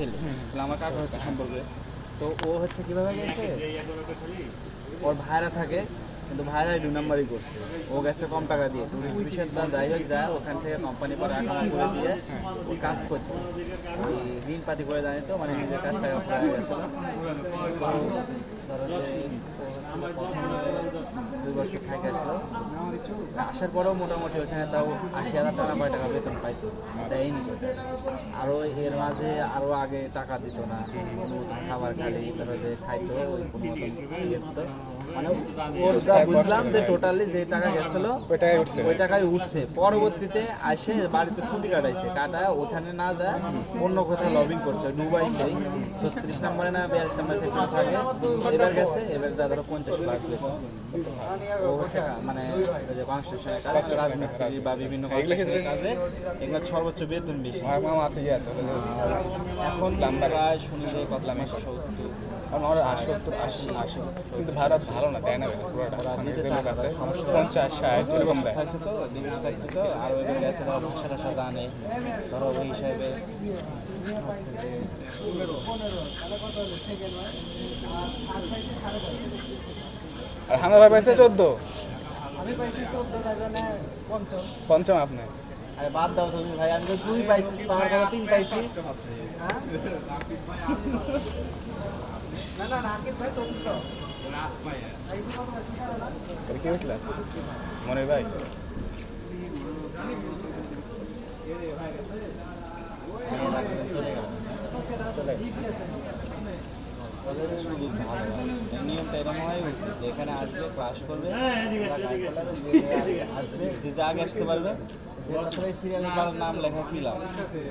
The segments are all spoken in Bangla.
ছেলে। আমার কাকা হচ্ছে সম্পর্কে। তো ও হচ্ছে কীভাবে গেছে? ওর ভাইরা থাকে কিন্তু ভাইরাই দুই নাম্বারই করছে। ও গেছে কম টাকা দিয়ে। টুরিস্ট বিষয় বা যাই হোক যায় ওখান থেকে কোম্পানি পরে অ্যাকাউন্ট করে দিয়ে ও কাজ করতো। ওই ঋণ পাতি করে জানি তো মানে নিজের কাজ টাকা পড়ে তো ধরো যে দুই বছর থেকে আসলো। আসার পরেও মোটামুটি ওখানে তাও আশি হাজার টাকা বা টাকা বেতন পাইতো। দেয়নি আরও এর মাঝে আরও আগে টাকা দিত না। খাবার খালি তারা যে খাইতো, ওই কোনো মতন। মানে ওর যা বুঝলাম যে টোটালি যে টাকা গেছিল ওইটাই উঠছে। ওই টাকায় উঠছে। পরবর্তীতে আসে বাড়িতে ছুটি কাটাইছে কাটায় ওখানে না যায় অন্য কোথাও লবিং করছে দুবাইতেই ছত্রিশ নম্বরে না বিয়াল্লিশ নম্বরে সেক্টর থাকে। এবার গেছে এবার যা ধরো পঞ্চাশ বেতন ও হচ্ছে মানে ওই কনস্ট্রাকশনের কাজ রাজমিস্ত্রি বা বিভিন্ন কনস্ট্রাকশনের কাজে। এগুলো সর্বোচ্চ বেতন বেশি। আছে এখন Plumber. প্রায় শুনি যে কত মাসে আমার আশি সত্তর আশি আশি। কিন্তু ভাড়া ভালো না দেয় না পুরোটা। লোক আছে পঞ্চাশ ষাট এরকম দেয়। থাকছে তো ডিগ্রি থাকছে তো আর ওই গেছে ধরো ভাষা টাষা জানে। ধরো ওই হিসাবে। আর হামা ভাই পাইছে চোদ্দ? আমি পাইছি চোদ্দ টাকা পঞ্চম। পঞ্চম আপনি? আরে বাদ দাও তুমি ভাই আমি তো দুই পাইছি তোমার কাছে তিন পাইছি। না না না ভাই কি ভাই ওদের শুধু নিয়মটা এরকম হয় হয়েছে যে এখানে আসবে ক্লাস করবে আসবে যে যে আগে আসতে পারবে। তাছাড়া সিরিয়ালে নাম লেখা কি লাভ?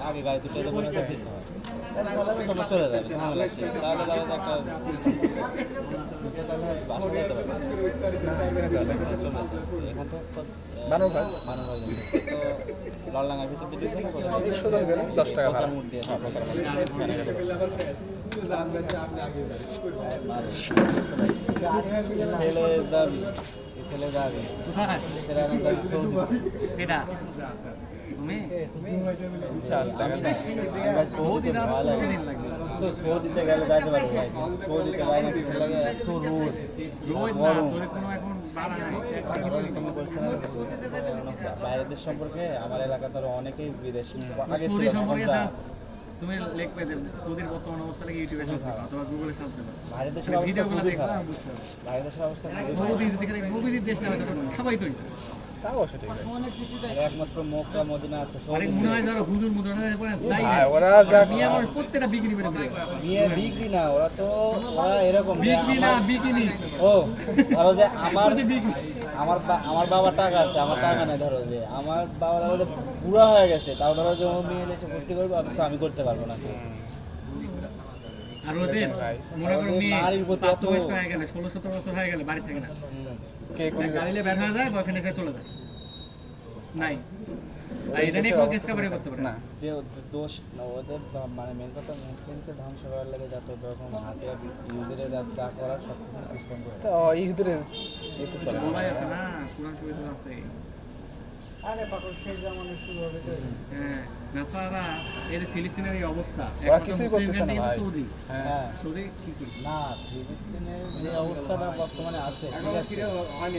আগে গাড়ি দুটো এলে বসে থাকতে হয়। তাহলে চলে যাবে তাহলে তাহলে একটা সিস্টেম বাসা যেতে পারবে। এখানে থেকে বানর ভাই। তো ভিতর দিয়ে দিয়েছে না দশ টাকা ভাড়া। দিয়ে। ছেলে এই ছেলে যাবি ছেলে আর ইচ্ছা আছে, দেখা যাক। আমরা সৌদি ভালো তো সৌদিতে গেলে যাইতে পারব ভাই সৌদিতে বাইরে কিছু লাগে? এত রোদ। গরম। তুমি বলছো না, বাইরের দেশ সম্পর্কে আমার এলাকা ধরো অনেকেই বিদেশ। আগে ছিল তুমি লেখ পেয়ে দেবে সৌদির বর্তমান অবস্থা লাগে ইউটিউবে সার্চ দেবে অথবা গুগলে সার্চ দেবে? ভারতের মানে অবস্থা ভিডিওগুলো দেখবা বুঝছ দেশের অবস্থা সৌদি যদি খালি মুভি দেশ না হয় খাবাই তো একমাত্র মক্কা মদিনা আছে মনে হয় হুজুর ওরা যা আমার প্রত্যেকটা বিকিনি করে বিয়ে বিক্রি না ওরা তো ওরা এরকম বিক্রি না ও ধরো যে আমার আমার আমার বাবার টাকা আছে আমার টাকা নেই ধরো যে আমার বাবা ধরো পুরা হয়ে গেছে। তাও ধরো যে মেয়ে এসে ভর্তি করবে অথচ আমি করতে পারব না। আর ওদের মনে করো মেয়ে নারীর প্রাপ্ত বয়স্ক হয়ে গেলে ষোলো সতেরো বছর হয়ে গেলে বাড়ি থাকে না। কে গাড়িলে বের হয়ে যায় বয়ফ্রেন্ড এসে চলে যায়। নাই। এটা নিয়ে কোনো কেস কাবারি করতে পারে না। না যে দোষ ওদের মানে মেন কথা মুসলিমকে ধ্বংস করার লাগে যত রকম হাতিয়ার ইউজের যা যা করার সব কিছু সিস্টেম করে ইহুদের এই তো চলে। আছে না কোরআন শরীফে আছে। ফিলিস্তিনের এই অবস্থা। কিছুই করতেছে না country ভাই। কিন্তু সৌদি? হ্যাঁ। হ্যাঁ সৌদি কি না ফিলিস্তিনের যে অবস্থাটা বর্তমানে আছে ঠিক আছে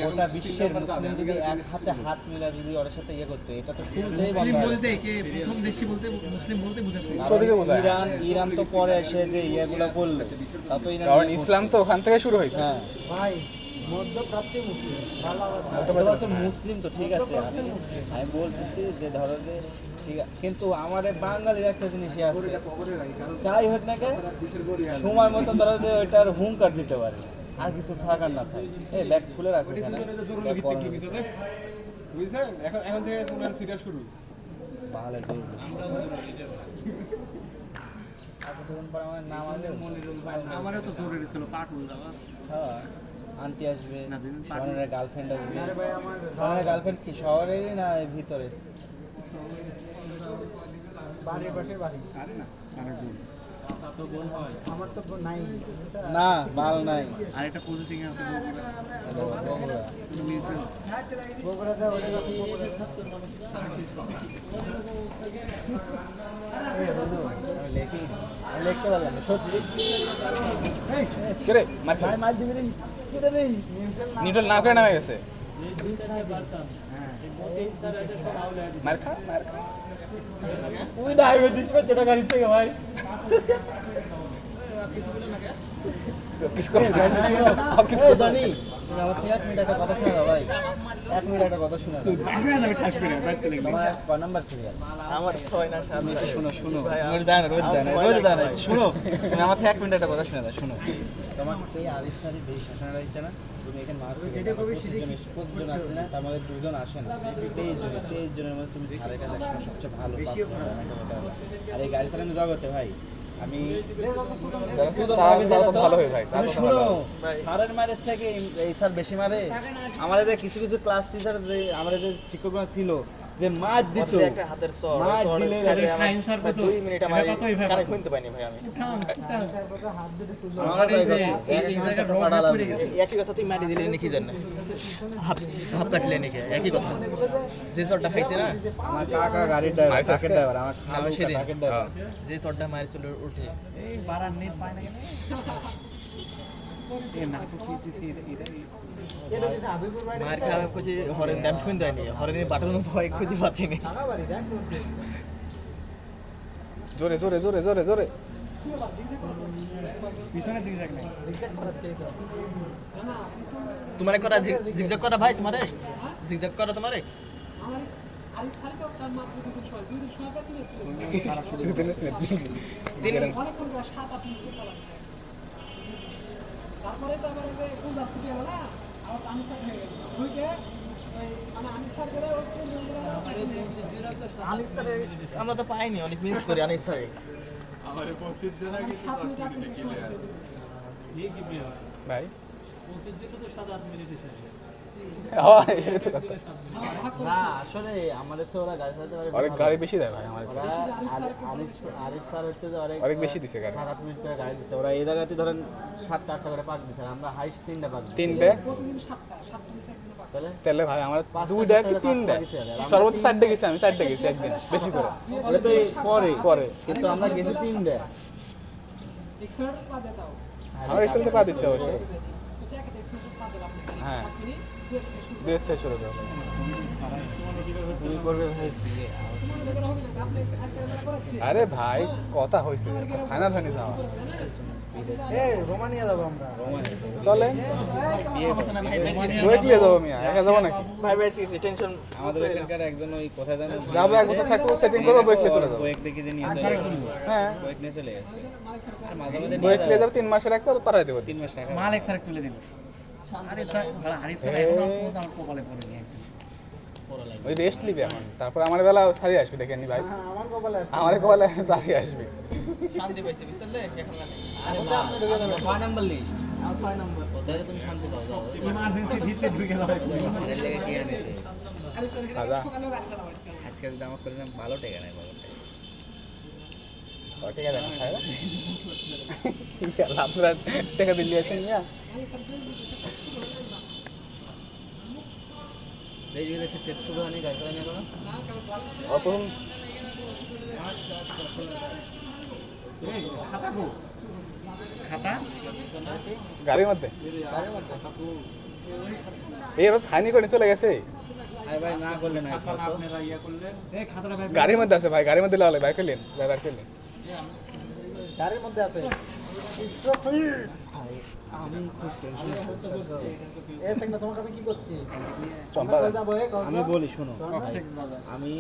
ওটা বিশ্বের মুসলিম যদি এক হাতে হাত মিলা যদি ওর সাথে ইয়ে করতে এটা তো শুরুতেই মুসলিম বলতে কে? প্রথম দেশি বলতে মুসলিম বলতে বুঝে সৌদিকে বোঝায়। ইরান ইরান তো পরে এসে যে ইয়েগুলো করল তা তো ইরান কারণ ইসলাম তো ওখান থেকে শুরু হয়েছে। হ্যাঁ। ভাই মধ্যপ্রাচ্যে মুসলিম। মধ্যপ্রাচ্য মুসলিম তো ঠিক আছে আমি বলতেছি যে ধরো যে ঠিক কিন্তু আমাদের বাঙালির একটা জিনিসই আছে। যাই হোক না কেন সময় মতো ধরো যে ওইটার হুঙ্কার দিতে পারে আর কিছু থাকার না থাকে। এই ব্যাগ খুলে রাখো এখানে। বুঝছেন? এখন এখন থেকে সিরিয়াস শুরু। পরে আমার নাম আমারও তো জরুরি ছিল যাওয়া হ্যাঁ। আন্টি আসবে শহরের গার্লফ্রেন্ড আসবে। আরে ভাই আমার শহরের গার্লফ্রেন্ড কি শহরেরই না এর ভিতরে? না আরে বোন। আমার তো নাই। না মাল নাই। প্রসেসিং আছে লিখতে পারলাম সত্যি। মার দিবি রে। নিউট্রাল না করে নামে গেছে? মার খা মার খা। তুই ডায়াবেটিস না গাড়ি থেকে ভাই? কিস করে। কিস জানি আমার এক মিনিট একটা কথা শোনা দাও ভাই। এক মিনিট একটা কথা শোনা দাও যাবে ঠাস করে বাইতে লাগবে তোমার কয় নাম্বার সিরিয়াল আমার ছয় না শুনো শুনো। রোজ জানো রোজ জানো রোজ জানো শুনো আমার থেকে এক মিনিট একটা কথা শোনা দাও শুনো। তোমাকে এই আরিফ স্যারের বেশি না। তুমি এখানে মার যেটা কবি জন আসে না তার মধ্যে দুজন আসে না। তেইশ জন তেইশ জনের মধ্যে তুমি স্যারের কাছে একসময় সবচেয়ে ভালো আর এই গাড়ি চালানো জগতে ভাই আমি হয় শুনো স্যারের মারের থেকে এই- এই স্যার বেশি মারে। আমাদের কিছু কিছু ক্লাস টিচার যে আমাদের যে শিক্ষকরা ছিল যে মার দিত একটা হাতের সর দিলে মিনিট আমার শুনতে পাইনি ভাই আমি। হাত। একই কথা তুই মারি দিলে নাকি জান? হাত হাত রাখলে নাকি? একই কথা। যে চটটা খাইছে না? আমার কাকা ড্রাইভার আজকে? ড্রাইভার আমার খালু ড্রাইভার যে মারিছিল উঠে। এই বাড়ার নেট পায় না কেন এ নাটক খেয়েছিস এটা এটা মার খাওয়া কিছু হরেন দাম শুনতে হয়নি হরেনের বাটন ভয় খুঁজে পাচ্ছি না। টাকা বাড়ি দেখ জোরে জোরে। জোরে জোরে জোরে তোমারে করা জিগজাগ করা ভাই তোমারে? জিগজাগ করা তোমারে? তিন তারপরে তো আবার ওই যে পূজা ছুটি হলো না আমার আমি স্যার হয়ে গেল ওইকে ওই মানে আমি স্যার করে ওই আমরা তো পাইনি অনেক মিস করি অনেক স্যারে সাত আট মিনিট ভাই? অনেক গাড়ি বেশি দেয় ভাই আমার অনেক বেশি দিছে গাড়ি। সাত মিনিট করে গাড়ি দিচ্ছে ওরা এই জায়গাতে ধরেন সাতটা আটটা করে পাক দিচ্ছে আর আমরা হাইস্ট তিনটা পাক। তিনটে? তাহলে? ভাই আমার দুইটা কি তিনটা? সর্বোচ্চ চারটে গেছি আমি চারটে গেছি একদিন বেশি করে। পরে। পরে। কিন্তু আমরা গেছি তিনটা। আমার এক্সেল তো পা অবশ্যই। পা দিলাম আপনি। হ্যাঁ। থেকে শুরু করব তুমি করবে ভাই আরে ভাই কথা হয়েছে। ফাইনাল হয়নি যাওয়া। রোমানিয়া যাব আমরা। চলে। বুঝলে যাব মিয়া একা যাব নাকি? ভাই ভাই টেনশন আমাদের এখানকার একজন ওই কোথায় জানো? যাব এক বছর থাকব সেটিং করব বইকলে চলে যাব। বয়েক দেখে যে নিয়ে চলে হ্যাঁ। বয়েক নিয়ে চলে গেছে। আর মাঝে মাঝে বইকলে যাব। তিন মাসের একটা পাঠাই দেবো। তিন মাস টাকা। মালিক স্যার তুলে দিল। ওই রেস্ট নিবি এখন। তারপর আমার বেলা সারি আসবে দেখে নি ভাই। হ্যাঁ, আমার কপালে আসছে আমার কলে সারি আসবে। শান্তি পাইছে বুঝতে এখন কয় নাম্বার লিস্ট ছয় নম্বর কোথায় তুমি শান্তি পাও? যাও। ইমার্জেন্সি ভিতরে ঢুকে যাবে স্যারের লেগে কি আনিছে দাদা সকালেও রাখছিলাম আজকে। আজকে যদি আমার করে ভালো টেকা নাই ভালো টেকা। আছে না দিল্লি আছেন মিয়া। খাতা? গাড়ির মধ্যে। এই ওরা সাইনি করে চলে গেছে। আরে ভাই না করলে না খাতা না আপনারা ইয়া করলেন এই খাতাটা ভাই গাড়ির মধ্যে আছে ভাই গাড়ির মধ্যে লাগালে বাইর করলেন বাইর করলেন গাড়ির মধ্যে আছে। আমি খুব টেনশন এ সেকনা তোমাকে আমি কি করছি চম্পা আমরা যাব এ কক্সবাজার। আমি বলি শুনো। আমি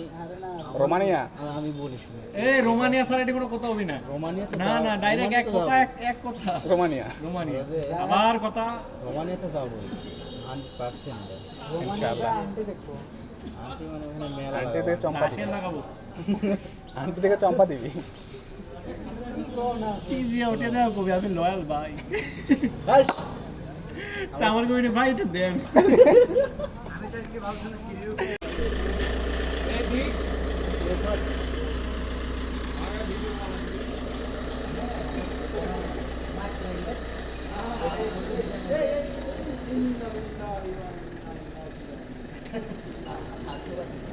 রোমানিয়া। আমি বলি শুনো। এই রোমানিয়া স্যার এটি কোনো কথা হবি না। রোমানিয়া না না ডাইরেক্ট এক কথা এক এক কথা। রোমানিয়া। রোমানিয়া। আবার কথা। রোমানিয়াতে যাব। হান্ড্রেড পার্সেন্ট ইনশাআল্লাহ। আন্টি মানে ওখানে মেলা আন্টি দেখে চম্পা দিবি। আন্টি দেখে চম্পা দিবি। দিয়ে উঠে দেওয়া কবি আমি লয়াল ভাই! আমার কবি ভাই একটু দেন।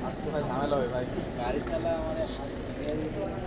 আজকে ভাই ঝামেলা হবে ভাই। গাড়ি চালা আমার।